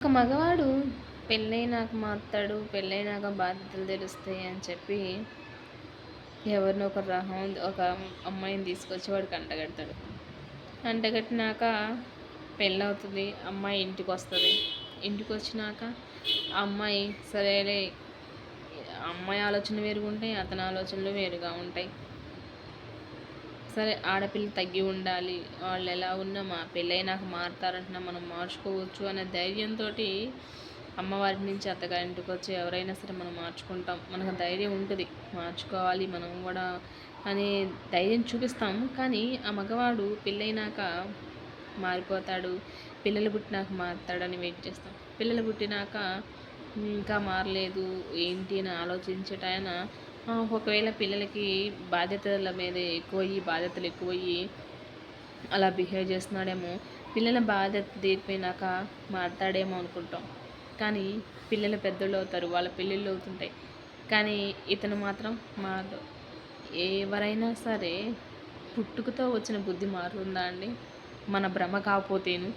ఒక మగవాడు పెళ్ళైనాక మారుతాడు పెళ్ళైనాక బాధ్యతలు తెలుస్తాయి అని చెప్పి ఎవరినో ఒక రహం ఒక అమ్మాయిని తీసుకొచ్చి వాడికి అంటగడతాడు అంటగట్టినాక పెళ్ళవుతుంది అమ్మాయి ఇంటికి వస్తుంది. ఇంటికి వచ్చినాక అమ్మాయి సరేలే అమ్మాయి ఆలోచన వేరుగా ఉంటాయి అతని ఆలోచనలు వేరుగా ఉంటాయి. సరే ఆడపిల్ల తగ్గి ఉండాలి. వాళ్ళు ఎలా ఉన్నా మా పెళ్ళైనాక మారుతారంటున్నా మనం మార్చుకోవచ్చు అనే ధైర్యంతో అమ్మవారి నుంచి అత్తగారింటికి వచ్చి ఎవరైనా సరే మనం మార్చుకుంటాం. మనకు ధైర్యం ఉంటుంది. మార్చుకోవాలి మనం కూడా అనే ధైర్యం చూపిస్తాం కానీ ఆ మగవాడు పెళ్ళైనాక మారిపోతాడు. పిల్లలు పుట్టినాక మారుతాడని వెయిట్ చేస్తాం. పిల్లలు పుట్టినాక ఇంకా మారలేదు ఏంటి అని ఆలోచించటాయన ఒకవేళ పిల్లలకి బాధ్యతల మీద ఎక్కువయ్యి బాధ్యతలు ఎక్కువయ్యి అలా బిహేవ్ చేస్తున్నాడేమో పిల్లల బాధ్యత తీరిపోయినాక మాట్లాడేమో అనుకుంటాం. కానీ పిల్లలు పెద్దలు అవుతారు వాళ్ళ పెళ్ళిళ్ళు అవుతుంటాయి. కానీ ఇతను మాత్రం మారదు ఎవరైనా సరే పుట్టుకతో వచ్చిన బుద్ధి మారుతుందా అండి? మన భ్రమ కాకపోతేను.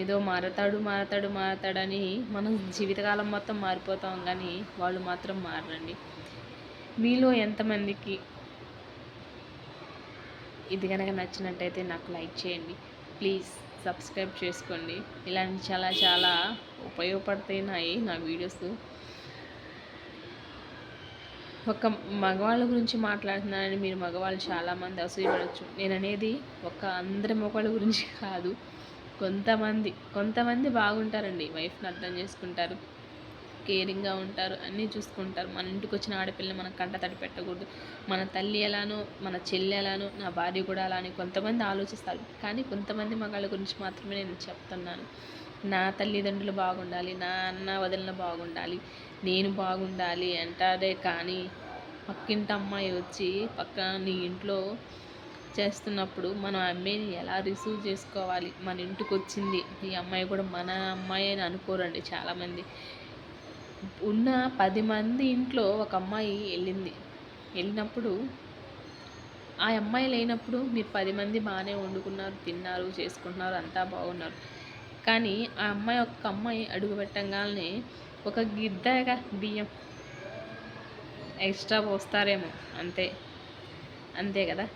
ఏదో మారతాడు మారతాడు మారతాడని మనం జీవితకాలం మొత్తం మారిపోతాం కానీ వాళ్ళు మాత్రం మారండి మీలో ఎంతమందికి ఇది కనుక నచ్చినట్టయితే నాకు లైక్ చేయండి. ప్లీజ్ సబ్స్క్రైబ్ చేసుకోండి. ఇలాంటి చాలా చాలా ఉపయోగపడుతున్నాయి నా వీడియోస్. ఒక మగవాళ్ళ గురించి మాట్లాడుతున్నానని మీరు మగవాళ్ళు చాలామంది అసూయపడవచ్చు నేను అనేది ఒక అందరి మగవాళ్ళ గురించి కాదు. కొంతమంది కొంతమంది బాగుంటారండి. వైఫ్ని అర్థం చేసుకుంటారు. కేరింగ్గా ఉంటారు అన్నీ చూసుకుంటారు. మన ఇంటికి వచ్చిన ఆడపిల్లని మనం కంట తడి పెట్టకూడదు. మన తల్లి ఎలానో మన చెల్లి ఎలానో నా భార్య కూడా అలా అని కొంతమంది ఆలోచిస్తారు. కానీ కొంతమంది మగాళ్ళ గురించి మాత్రమే నేను చెప్తున్నాను. నా తల్లిదండ్రులు బాగుండాలి నా అన్న వదిలిన బాగుండాలి నేను బాగుండాలి అంటారే కానీ పక్కింటి అమ్మాయి వచ్చి పక్క నీ ఇంట్లో చేస్తున్నప్పుడు మనం అమ్మాయిని ఎలా రిసీవ్ చేసుకోవాలి? మన ఇంటికి వచ్చింది ఈ అమ్మాయి కూడా మన అమ్మాయి అని అనుకోరండి చాలామంది. ఉన్న పది మంది ఇంట్లో ఒక అమ్మాయి వెళ్ళింది. వెళ్ళినప్పుడు ఆ అమ్మాయి లేనప్పుడు మీరు పది మంది బాగానే వండుకున్నారు తిన్నారు చేసుకుంటున్నారు అంతా బాగున్నారు. కానీ ఆ అమ్మాయి ఒక్క అమ్మాయి అడుగు పెట్టంగానే ఒక గిద్దగా బియ్యం ఎక్స్ట్రా పోస్తారేమో అంతే. అంతే కదా?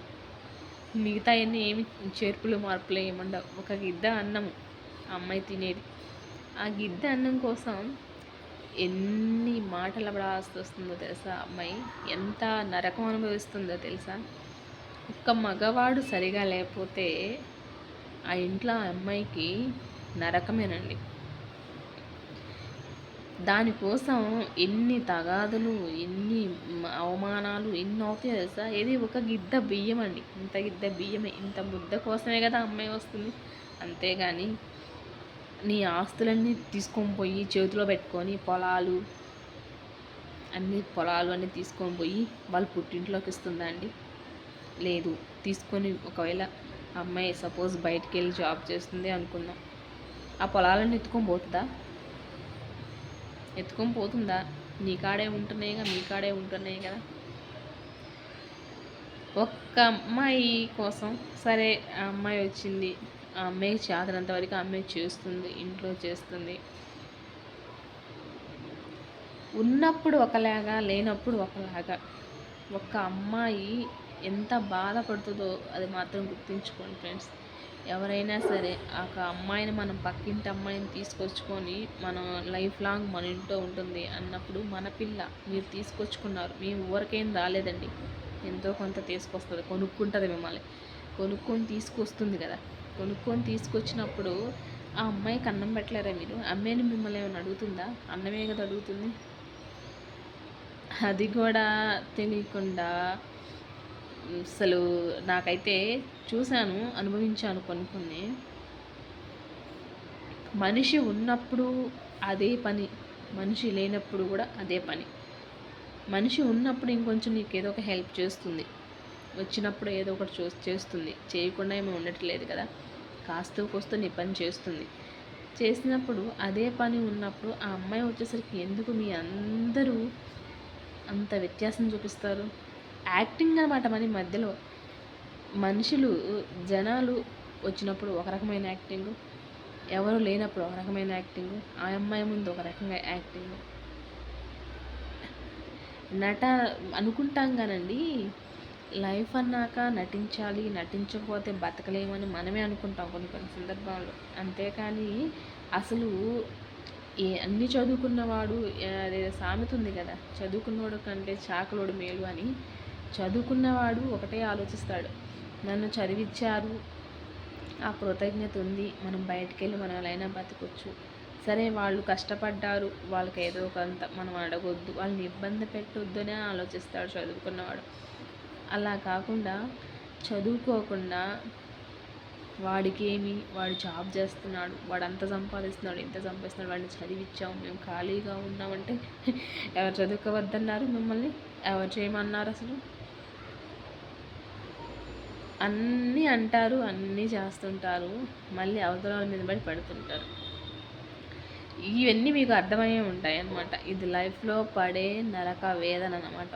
మిగతా అన్నీ ఏమి చేర్పులు మార్పులు ఏముండవు ఒక గిద్ద అన్నం అమ్మాయి తినేది. ఆ గిద్ద అన్నం కోసం ఎన్ని మాటలు పడాల్సి వస్తుందో తెలుసా అమ్మాయి? ఎంత నరకం అనుభవిస్తుందో తెలుసా? ఒక్క మగవాడు సరిగా లేకపోతే ఆ ఇంట్లో ఆ అమ్మాయికి నరకమేనండి. దానికోసం ఎన్ని తగాదులు ఎన్ని అవమానాలు ఎన్ని అవుతాయో తెలుసా? ఏది ఒక గిద్ద బియ్యం అండి ఇంత గిద్ద బియ్యమే. ఇంత ముద్ద కోసమే కదా అమ్మాయి వస్తుంది. అంతేగాని నీ ఆస్తులన్నీ తీసుకొని పోయి చేతిలో పెట్టుకొని పొలాలు అన్ని పొలాలు అన్నీ తీసుకొని పోయి వాళ్ళు పుట్టింట్లోకి ఇస్తుందా అండి? లేదు. తీసుకొని ఒకవేళ అమ్మాయి సపోజ్ బయటికి వెళ్ళి జాబ్ చేస్తుంది అనుకుందాం. ఆ పొలాలన్నీ ఎత్తుకొని పోతుందా? ఎత్తుకొని పోతుందా? నీ కాడే ఉంటున్నాయిగా మీ కాడే ఉంటున్నాయి కదా. ఒక్క అమ్మాయి కోసం సరే ఆ అమ్మాయి వచ్చింది. ఆ అమ్మాయి చేతనంత వరకు అమ్మాయి చేస్తుంది ఇంట్లో చేస్తుంది. ఉన్నప్పుడు ఒకలాగా లేనప్పుడు ఒకలాగా. ఒక అమ్మాయి ఎంత బాధపడుతుందో అది మాత్రం గుర్తుంచుకోండి ఫ్రెండ్స్. ఎవరైనా సరే ఆ అమ్మాయిని మనం పక్కింటి అమ్మాయిని తీసుకొచ్చుకొని మనం లైఫ్ లాంగ్ మన ఇంట్లో ఉంటుంది అన్నప్పుడు మన పిల్ల మీరు తీసుకొచ్చుకున్నారు మేము ఊరికేం రాలేదండి. ఎంతో కొంత తీసుకొస్తుంది కొనుక్కుంటుంది మిమ్మల్ని. కొనుక్కొని తీసుకొస్తుంది కదా. కొనుక్కొని తీసుకొచ్చినప్పుడు ఆ అమ్మాయికి అన్నం పెట్టలేరా మీరు? అమ్మాయిని మిమ్మల్ని ఏమైనా అడుగుతుందా? అన్నమే కదా అడుగుతుంది. అది కూడా తెలియకుండా అసలు నాకైతే చూశాను అనుభవించాను కొన్ని కొన్ని. మనిషి ఉన్నప్పుడు అదే పని మనిషి లేనప్పుడు కూడా అదే పని. మనిషి ఉన్నప్పుడు ఇంకొంచెం నీకు ఏదో ఒక హెల్ప్ చేస్తుంది. వచ్చినప్పుడు ఏదో ఒకటి చూ చేస్తుంది. చేయకుండా ఏమీ ఉండట్లేదు కదా. కాస్త కోస్తూ నీ పని చేస్తుంది. చేసినప్పుడు అదే పని ఉన్నప్పుడు ఆ అమ్మాయి వచ్చేసరికి ఎందుకు మీ అందరూ అంత వ్యత్యాసం చూపిస్తారు? యాక్టింగ్ అనమాట మన మధ్యలో. మనుషులు జనాలు వచ్చినప్పుడు ఒక రకమైన యాక్టింగ్. ఎవరు లేనప్పుడు ఒక రకమైన యాక్టింగ్. ఆ అమ్మాయి ముందు ఒక రకంగా యాక్టింగ్. నట అనుకుంటాం కానండి లైఫ్ అన్నాక నటించాలి నటించకపోతే బతకలేమని మనమే అనుకుంటాం కొన్ని కొన్ని సందర్భాల్లో. అంతేకాని అసలు ఏ అన్ని చదువుకున్నవాడు అదే సామెత ఉంది కదా చదువుకున్నవాడు కంటే చాకలోడు మేలు అని చదువుకున్నవాడు ఒకటే ఆలోచిస్తాడు. నన్ను చదివిచ్చారు ఆ కృతజ్ఞత ఉంది మనం బయటికి వెళ్ళి మనం ఎలా అయినా బతకొచ్చు. సరే వాళ్ళు కష్టపడ్డారు వాళ్ళకి ఏదో కొంత మనం అడగొద్దు వాళ్ళని ఇబ్బంది పెట్టొద్దు అనే ఆలోచిస్తాడు చదువుకున్నవాడు. అలా కాకుండా చదువుకోకుండా వాడికేమి వాడు జాబ్ చేస్తున్నాడు వాడు అంత సంపాదిస్తున్నాడు ఇంత సంపాదిస్తున్నాడు వాడిని చదివిచ్చాము మేము ఖాళీగా ఉన్నామంటే ఎవరు చదువుకోవద్దన్నారు మిమ్మల్ని? ఎవరు చేయమన్నారు అసలు? అన్నీ అంటారు అన్నీ చేస్తుంటారు మళ్ళీ అవతల మీద పడి పడుతుంటారు. ఇవన్నీ మీకు అర్థమయ్యే ఉంటాయి అన్నమాట ఇది లైఫ్లో పడే నరక వేదన అన్నమాట.